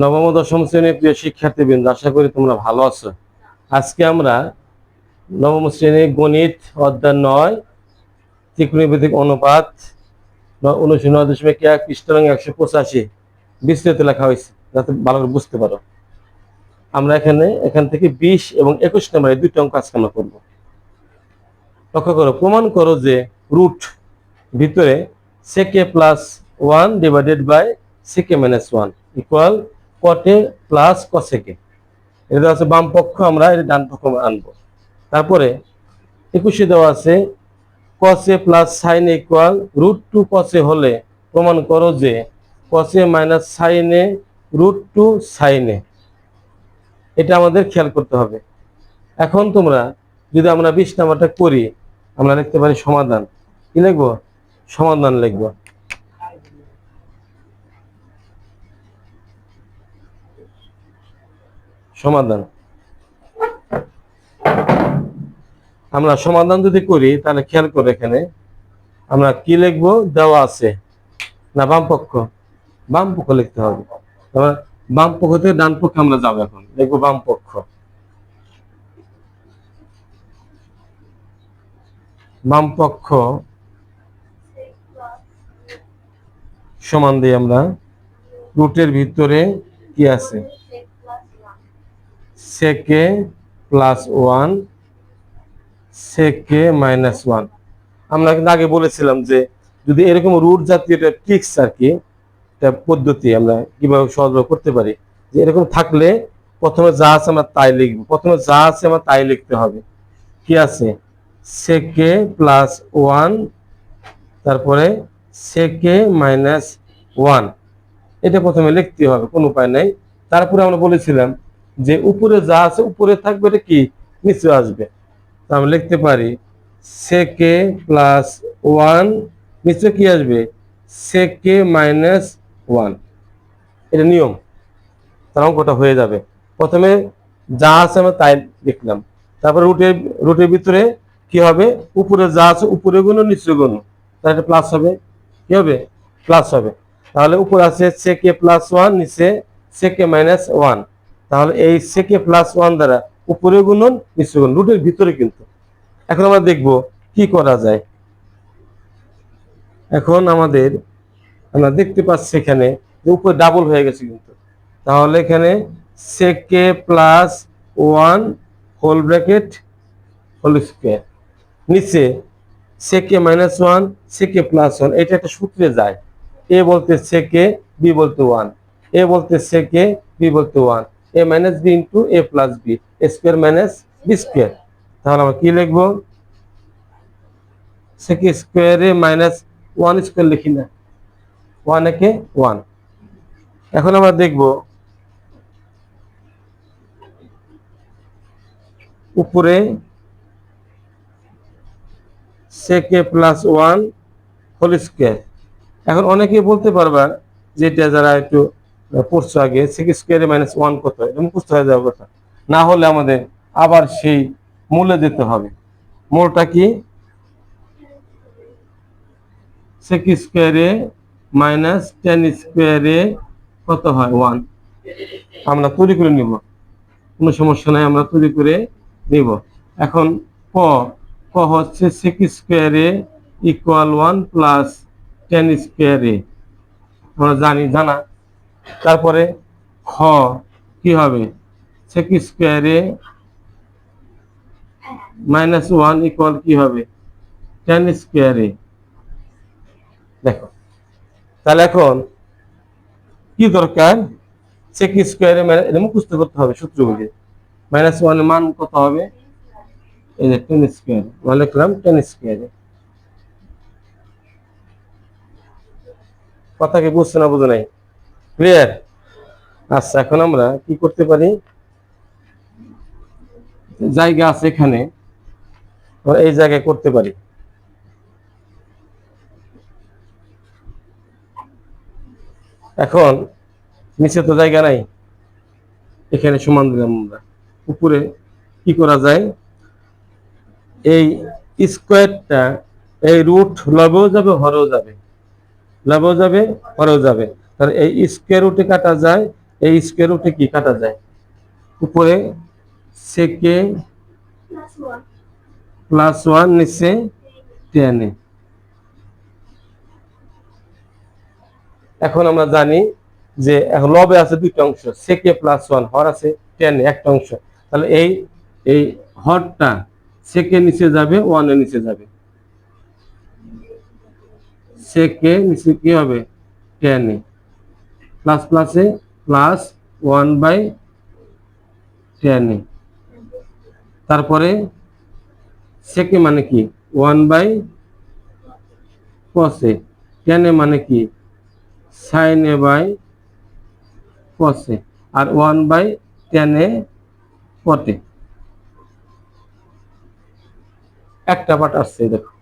নবম দশম শ্রেণির প্রিয় শিক্ষার্থীবৃন্দ, আশা করি তোমরা ভালো আছো। আজকে আমরা নবম শ্রেণির গণিত অধ্যায় নয়, ত্রিকোণমিতিক অনুপাত উনিশশো নয় দশমিক এক পৃষ্ঠাং একশো পঁচাশি বিস্তৃত লেখা হয়েছে, যাতে ভালো করে বুঝতে পারো। আমরা এখানে, এখান থেকে বিশ এবং একুশ নম্বর দুইটা অঙ্ক আজকে আমরা করব। লক্ষ্য করো, প্রমাণ করো যে রুট ভিতরে sec plus one divided by sec minus one equal কটে plus cosec. এটা আছে বাম পক্ষ, আমরা এটা ডান পক্ষ আনব। তারপরে একুশে দেওয়া আছে, কসে plus sine equal root two কসে হলে প্রমাণ করো যে cos A minus sin A root two sin A এটা আমাদের খেয়াল করতে হবে। এখন তোমরা যদি আমরা বিশ নাম্বারটা করি, আমরা লিখতে পারি সমাধান। কি লিখব? সমাধান লিখব। সমাধান। আমরা সমাধান যদি করি, তাহলে খেয়াল করে এখানে, আমরা কি লিখব? দেওয়া আছে। না, বাম পক্ষ। বাম পক্ষ লিখতে হবে। আমরা বাম পক্ষ থেকে ডান পক্ষে আমরা যাব এখন। লিখব বাম পক্ষ। বাম পক্ষ সমান দিয়ে আমরা রুটের ভিতরে কি আছে? Sec plus one, sec minus one. আমরা কিন্তু আগে বলেছিলাম যে যদি এরকম রুট জাতীয় ট্রিক্স আর কি পদ্ধতি আমরা কীভাবে সহজভাবে করতে পারি, যে এরকম থাকলে প্রথমে যা আছে আমরা তাই লিখব। প্রথমে যা আছে আমরা তাই লিখতে হবে। কি আছে? সেকে প্লাস ওয়ান, তারপরে সেকে মাইনাস ওয়ান। এটা প্রথমে লিখতে হবে, কোনো উপায় নেই। তারপরে আমরা বলেছিলাম যে উপরে যা আছে, উপরে থাকবে এটা কি? নিচে আসবে। তো আমরা লিখতে পারি সেকে প্লাস ওয়ান নিচে কি আসবে? সেকে মাইনাস ওয়ান এটা নিয়ম। তার অঙ্কটা হয়ে যাবে। প্রথমে যা আছে আমরা তাই লিখলাম। তারপরে রুটের রুটের ভিতরে কি হবে? উপরে যা আছে, উপরে গুণ নিচে গুণ। তাহলে এটা প্লাস হবে। কি হবে? প্লাস হবে। তাহলে উপরে আছে সেকে প্লাস ওয়ান নিচে সেকে মাইনাস ওয়ান তাহলে এই সেকে প্লাস ওয়ান দ্বারা উপরে গুণন, নিচে গুণ রুটের ভিতরে কিন্তু। এখন আমরা দেখব কি করা যায়। এখন আমাদের, আমরা দেখতে পাচ্ছি এখানে যে উপরে ডাবল হয়ে গেছে কিন্তু। তাহলে এখানে sec plus one whole bracket whole square নিচে sec minus one sec plus one এটা একটা সূত্রে যায়। এ বলতে সেকে বি বলতে ওয়ান এ বলতে সেকে বি বলতে one A minus B into A plus B square minus B square তাহলে আমরা কি লিখব? সেকে স্কোয়ারে মাইনাস ওয়ান স্কোয়ার লিখি না। ওয়ান একে ওয়ান এখন আমরা দেখব, উপরে সেকে প্লাস ওয়ান হোল স্কোয়ার এখন অনেকেই বলতে পারবা যেটা যারা একটু পড়ছো আগে সিক্স স্কোয়ারে মাইনাস ওয়ান কত? এটা মুখস্থ হয়ে যাওয়ার কথা। না হলে আমাদের আবার সেই মূলে যেতে হবে। মূলটা কি? সেক স্কোয়ারে মাইনাস টেন স্কোয়ারে কত হয়? ওয়ান আমরা তৈরি করে নিব। কোনো সমস্যা নাই, আমরা তৈরি করে নিব। এখন ক ক হচ্ছে সেক স্কোয়ারে ইকুয়াল ওয়ান প্লাস টেন স্কোয়ারে আমরা জানি, জানা। তারপরে খ কি হবে? সেক স্কোয়ারে মাইনাস ওয়ান ইকুয়াল কি হবে? টেন স্কোয়ারে দেখো, তাহলে এখন কি দরকার? সেক স্কোয়ারে এটা মুখস্থ করতে হবে সূত্রগুলি মাইনাস ওয়ানের মান কত হবে? এই যে টেন স্কোয়ার মানে লিখলাম টেন স্কোয়ারে কথা কি বুঝছে না, বুঝো নাই? ক্লিয়ার? আচ্ছা এখন আমরা কি করতে পারি? জায়গা আছে এখানে। এই জায়গায় করতে পারি। এখন নিচে তো জায়গা নাই। এখানে সমান দিলাম আমরা। উপরে কি করা যায়? এই স্কোয়ারটা, এই রুট, লবেও যাবে, হরেও যাবে। লবেও যাবে, হরেও যাবে। তাহলে এই স্কোয়ার রুটে কাটা যায়, এই স্কোয়ার রুটে কি কাটা যায়? উপরে সেকে প্লাস ওয়ান নিচে টেন এখন আমরা জানি যে লবে আছে দুইটা অংশ সেকে প্লাস ওয়ান হর আছে টেন একটা অংশ। তাহলে এই এই হরটা সেকে নিচে যাবে ওয়ানের নিচে যাবে। সেকে নিচে কি হবে? টেন প্লাস প্লাসে প্লাস ওয়ান বাই এ। তারপরে সেকে মানে কি? ওয়ান বাই কসে টেনে মানে কি? Sine A by cos A R one by tan A cot A একটা পার্ট আসছে, দেখো।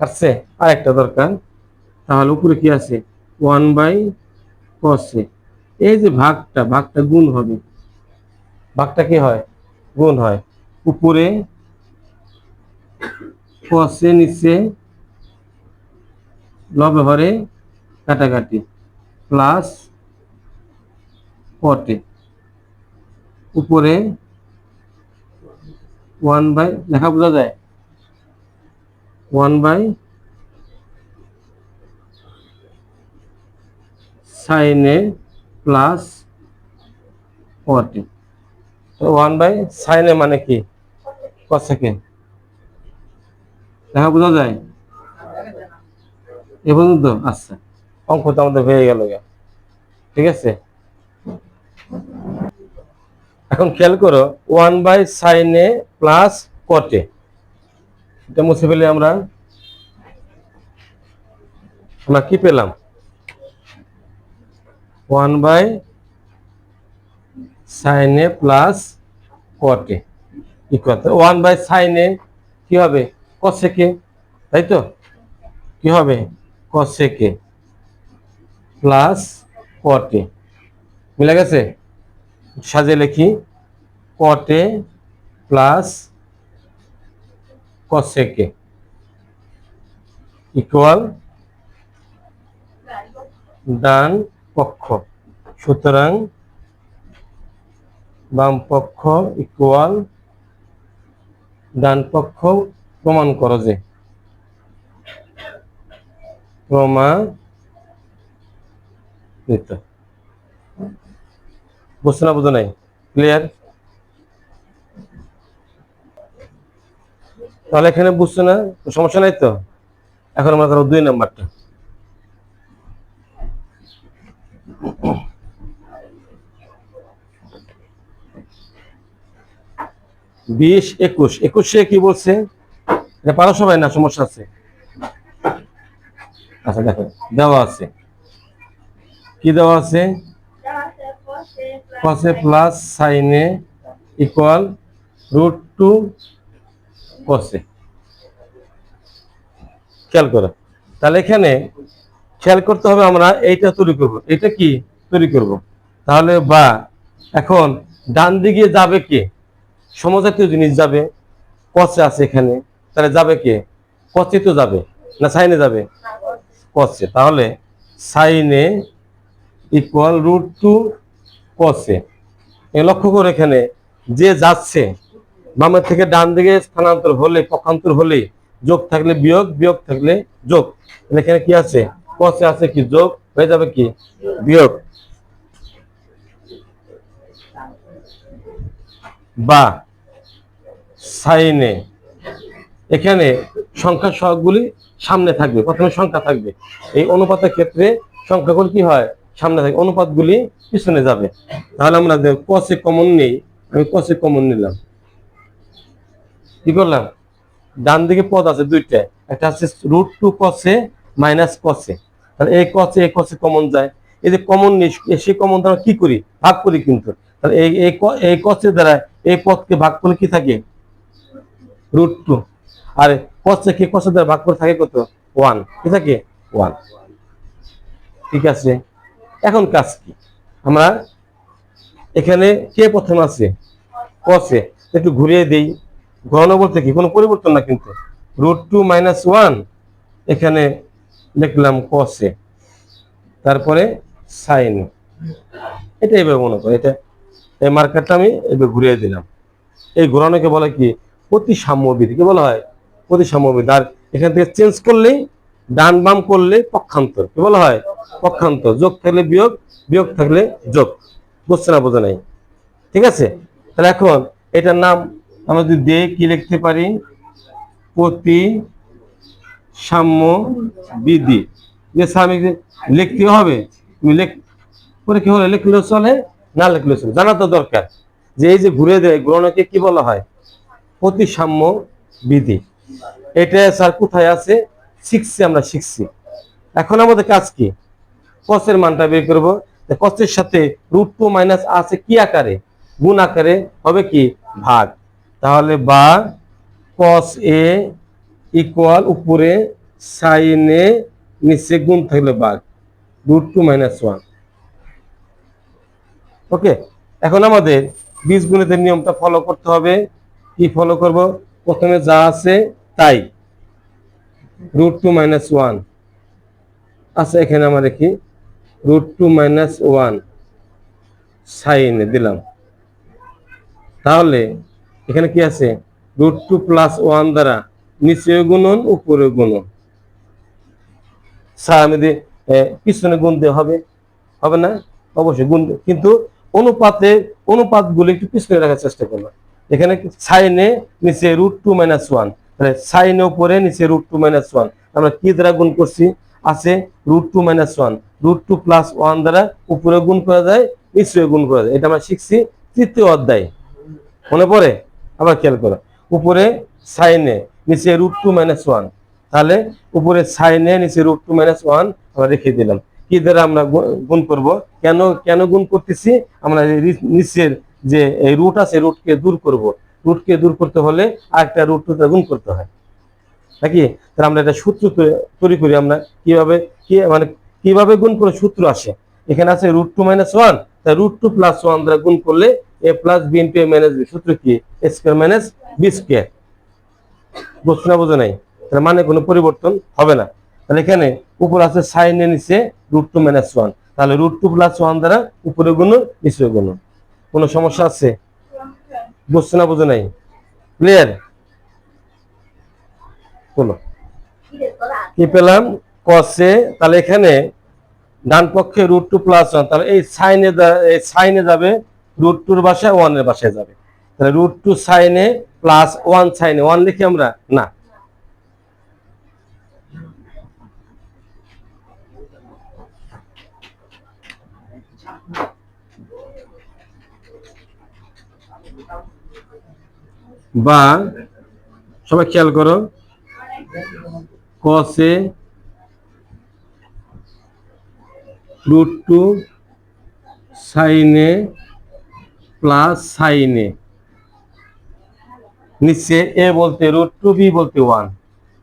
আসছে? আর একটা দরকার। তাহলে উপরে কি আছে? ওয়ান বাই কসে এই যে ভাগটা ভাগটা গুণ হবে। ভাগটা কি হয়? গুণ হয়। উপরে কষে নিচে লবে হরে কাটাকাটি প্লাস পটে উপরে ওয়ান বাই লেখা বোঝা যায়? ওয়ান বাই সাইনে প্লাস পটে তো ওয়ান বাই সাইনে মানে কি? কসেকে দেখা বোঝা যায়? এ পর্যন্ত? আচ্ছা অঙ্ক তো আমাদের হয়ে গেল। ঠিক আছে? এখন খেয়াল করো one by sin A plus cot A এটা মুছে ফেলে আমরা আমরা কি পেলাম? ওয়ান বাই সাইনে প্লাস কটে ইকুয়াল ওয়ান বাই সাইনে কি হবে? কসেকে তাই তো? কি হবে? কসেকে প্লাস কটে মিলে গেছে? সাজে লিখি কটে প্লাস কসেকে ইকুয়াল ডান পক্ষ। সুতরাং বাম পক্ষ ইকুয়াল ডান পক্ষ প্রমাণ করো যে। প্রমাণিত। বুঝছ না, বুঝো নাই? ক্লিয়ার তাহলে এখানে বুঝছ না? সমস্যা নাই তো? এখন আমরা করো দুই নাম্বারটা। বিশ, একুশ। একুশে কি বলছে? এটা পারো সবাই না, সমস্যা আছে? আচ্ছা দেখো, দেওয়া আছে। কি দেওয়া আছে? Cos A plus sin A equal root two cos A খেয়াল করো। তাহলে এখানে খেয়াল করতে হবে আমরা এইটা তৈরি করব। এটা কি তৈরি করব? তাহলে বা, এখন ডান দিকে যাবে কে? সমজাতীয় জিনিস যাবে। কচে আছে এখানে। তাহলে যাবে কে? কচে তো যাবে। না, সাইনে যাবে? কচে। তাহলে সাইনে ইকুয়াল রুট টু এ লক্ষ্য করে এখানে, যে যাচ্ছে, বামের থেকে ডান দিকে স্থানান্তর হলে, পক্ষান্তর হলে যোগ থাকলে বিয়োগ বিয়োগ থাকলে যোগ। এখানে কি আছে? কসে আছে কি যোগ? হয়ে যাবে কি? বিয়োগ। বা সাইনে। এখানে সংখ্যা সহগগুলি সামনে থাকবে, প্রথমে সংখ্যা থাকবে। এই অনুপাতের ক্ষেত্রে সংখ্যাগুলি কি হয়? সামনে থাকে, অনুপাতগুলি পিছনে যাবে। তাহলে আমরা কসে কমন নেই, আমি কসে কমন নিলাম। কি করলাম? ডান দিকে পদ আছে দুইটা, একটা আছে root two cos A minus cos A তাহলে এই কসে এই কসে কমন যায়। এই যে কমন নেই সেই কমন দ্বারা কি করি? ভাগ করি কিন্তু। তাহলে এই এই ক- এই কসের দ্বারা এই পদকে ভাগ করলে কি থাকে? রুট টু আর কসে কে কসের দ্বারা ভাগ করে থাকে কত? ওয়ান কি থাকে? ওয়ান ঠিক আছে। এখন কাজ কি? আমরা এখানে কে প্রথম আছে? কসে একটু ঘুরিয়ে দেই। ঘনানো বলতে কি? কোনো পরিবর্তন না কিন্তু। রুট টু মাইনাস ওয়ান এখানে লিখলাম কসে। তারপরে সাইন। এটা এইভাবে মনে করো, এটা এই মার্কারটা আমি এভাবে ঘুরিয়ে দিলাম। এই ঘোরানোকে বলে কি, প্রতিসাম্যবিধি। কি বলা হয়? প্রতিসাম্যবিধি। আর এখান থেকে চেঞ্জ করলেই, ডান বাম করলে পক্ষান্তর। কি বলা হয়? পক্ষান্তর। যোগ থাকলে বিয়োগ বিয়োগ থাকলে যোগ। বুঝছে না, বোঝা নাই? ঠিক আছে? তাহলে এখন এটার নাম আমরা যদি দিয়ে কি লিখতে পারি? প্রতি সাম্য বিধি। যে স্বামী লিখতে হবে, তুমি লেখ পরে কি হলে? লিখলেও চলে, না লিখলেও চলে। জানা তো দরকার। যে এই যে ঘুরে দেয় গ্রহণকে কি বলা হয়? প্রতিসাম্য বিধি। এটা স্যার কোথায় আছে? শিখছি, আমরা শিখছি। এখন আমাদের কাজ কি? কসের মানটা বের করব। কসের সাথে রুট টু মাইনাস আছে কি আকারে? গুণ আকারে হবে কি? ভাগ। তাহলে বা কস এ ইকুয়াল উপরে সাইনে নিচে গুণ থাকলে ভাগ root two minus one okay এখন আমাদের বীজগণিতের নিয়মটা ফলো করতে হবে। কি ফলো করব? প্রথমে যা আছে তাই। রুট টু মাইনাস ওয়ান আচ্ছা এখানে আমরা দেখি রুট টু মাইনাস ওয়ান সাইনে দিলাম। তাহলে এখানে কি আছে? রুট টু প্লাস ওয়ান দ্বারা নিচে গুণন উপরে গুণন। স্যার আমি দি- এ, পিছনে দিয়ে হবে হবে না? অবশ্যই দিয়ে- কিন্তু অনুপাতে অনুপাতগুলো একটু পিছনে রাখার চেষ্টা করব। এখানে সাইনে নিচে রুট টু মাইনাস ওয়ান সাইনে উপরে নিচে রুট টু মাইনাস ওয়ান আমরা কি দ্বারা গুণ করছি? আছে root two minus one root two plus one দ্বারা উপরে গুণ করা যায় নিচে গুণ করা যায়। এটা আমরা শিখছি তৃতীয় অধ্যায়। মনে পড়ে? আবার খেয়াল করো। উপরে সাইনে নিচে রুট টু মাইনাস ওয়ান তাহলে উপরে সাইনে নিচে রুট টু মাইনাস ওয়ান আমরা রেখে দিলাম। কি দ্বারা আমরা গুণ করব? কেন কেন গুণ করতেছি? আমরা নিচের যে এই রুট আছে রুটকে দূর করব। রুটকে দূর করতে হলে আরেকটা রুট গুণ করতে হয়। নাকি? তাহলে আমরা একটা সূত্র তৈরি করি আমরা। কীভাবে, কি মানে কীভাবে গুণ করে সূত্র আসে? এখানে আছে রুট টু মাইনাস ওয়ান তাই রুট টু প্লাস ওয়ান দ্বারা গুণ করলে A plus B into A minus B সূত্র কি? A square minus B square বুঝছ না নাই। তাহলে মানে কোনো পরিবর্তন হবে না। তাহলে এখানে উপর আছে সাইনে নিচে রুট টু মাইনাস ওয়ান তাহলে রুট টু প্লাস ওয়ান দ্বারা উপরে গুণ নিচে গুণ কোনো সমস্যা আছে? বুঝছ না বোঝো নাই। ক্লিয়ার বলো। কি পেলাম? কসে তাহলে এখানে ডান পক্ষে রুট টু প্লাস ওয়ান তাহলে এই সাইনে এই সাইনে যাবে রুট টুর বাসায় ওয়ানের বাসায় যাবে। Root two sin A plus one sin A one লিখি আমরা? না। বা, সবাই খেয়াল করো। Cos A root two sin A plus সাইনে নিচে এ বলতে রুট টু বি বলতে ওয়ান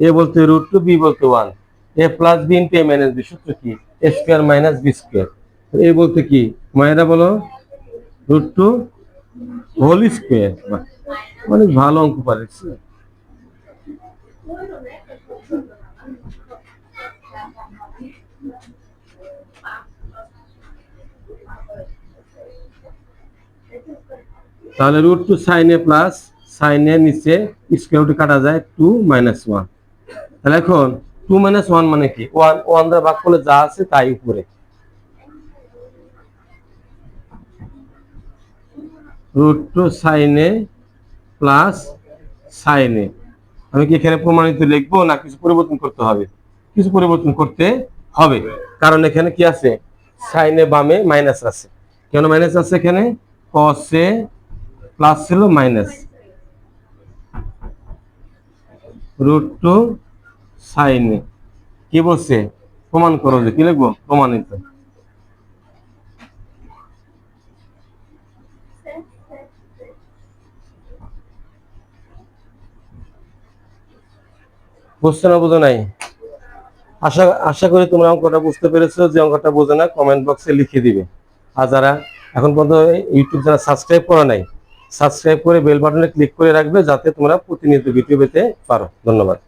এ বলতে রুট টু বি বলতে one A plus B into A minus B সূত্র কি? A square minus B square A বলতে কি? মায়েরা বলো রুট টু হোল স্কোয়ার অনেক ভালো অঙ্ক পারেছি তাহলে রুট টু সাইনে প্লাস সাইনের নিচে স্কোয়ার কাটা যায় টু মাইনাস ওয়ান তাহলে এখন টু মাইনাস ওয়ান মানে কি? ওয়ান ওয়ান দ্বারা ভাগ করলে যা আছে তাই উপরে। রুট টু সাইনে প্লাস সাইনে আমি কি এখানে প্রমাণিত লিখব না কিছু পরিবর্তন করতে হবে? কিছু পরিবর্তন করতে হবে। কারণ এখানে কি আছে? সাইনে বামে মাইনাস আছে। কেন মাইনাস আছে এখানে? কসে প্লাস ছিল মাইনাস রুট টু সাইনে কি বলছে? প্রমাণ করো যে কি লিখব? প্রমাণিত। বুঝছ না বোঝো নাই? আশা আশা করি তোমরা অঙ্কটা বুঝতে পেরেছ। যে অঙ্কটা বোঝো না কমেন্ট বক্সে লিখে দিবে। আর যারা এখন পর্যন্ত ইউটিউব যারা সাবস্ক্রাইব করা নাই সাবস্ক্রাইব করে বেল বাটনে ক্লিক করে রাখবে যাতে তোমরা প্রতিনিয়ত ভিডিও পেতে পারো। ধন্যবাদ।